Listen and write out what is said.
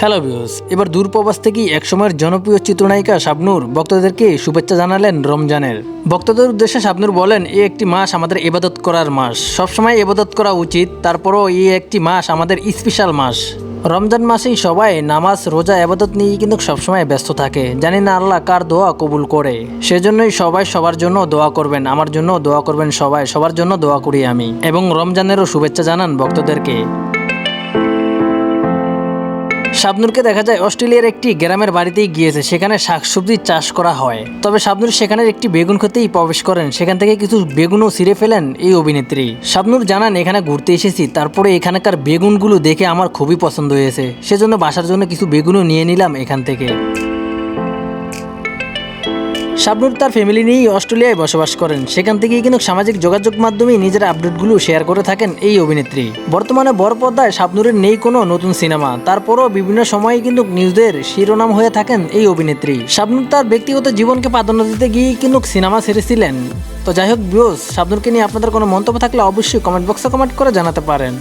Hello views এবার দূরপ্রবাস থেকেই একসময়ের জনপ্রিয় চিত্রনায়িকা শাবনুর ভক্তদেরকে শুভেচ্ছা জানালেন রমজানের। ভক্তদের উদ্দেশ্যে শাবনুর বলেন এই একটি মাস আমাদের এবাদত করার মাস। সবসময় এবাদত করা উচিত, তারপরও এই একটি মাস আমাদের স্পেশাল মাস। রমজান মাসেই সবাই নামাজ, রোজা, আবাদত নিয়ে কিন্তু সবসময় ব্যস্ত থাকে। জানি না আল্লাহ কার দোয়া কবুল করে। সেজন্যই সবাই সবার জন্য দোয়া করবেন, আমার জন্য দোয়া করবেন সবাই, সবার জন্য দোয়া করি আমি। এবং রমজানেরও শুভেচ্ছা জানান ভক্তদেরকে। শাবনুরকে দেখা যায় অস্ট্রেলিয়ার একটি গ্রামের বাড়িতেই গিয়েছে, সেখানে শাকসবজি চাষ করা হয়। তবে শাবনুর সেখানের একটি বেগুন ক্ষেতেই প্রবেশ করেন, সেখান থেকে কিছু বেগুনও ছিঁড়ে ফেলেন এই অভিনেত্রী। শাবনুর জানান, এখানে ঘুরতে এসেছি, তারপরে এখানকার বেগুনগুলো দেখে আমার খুবই পছন্দ হয়েছে, সেজন্য বাসার জন্য কিছু বেগুনও নিয়ে নিলাম এখান থেকে। শাবনুর তার ফ্যামিলি নিয়েই অস্ট্রেলিয়ায় বসবাস করেন। সেখান থেকেই কিন্তু সামাজিক যোগাযোগ মাধ্যমে নিজের আপডেটগুলো শেয়ার করে থাকেন এই অভিনেত্রী। বর্তমানে বড় পর্দায় শাবনুরের নেই কোনো নতুন সিনেমা তারপরও বিভিন্ন সময়ে কিন্তু নিউজের শিরোনাম হয়ে থাকেন এই অভিনেত্রী। শাবনুর তার ব্যক্তিগত জীবনকে প্রাধান্য দিতে গিয়েই কিন্তু সিনেমা ছেড়েছিলেন। তো যাই হোক বিওস শাবনুরকে নিয়ে আপনাদের কোনো মন্তব্য থাকলে অবশ্যই কমেন্ট বক্সে কমেন্ট করে জানাতে পারেন।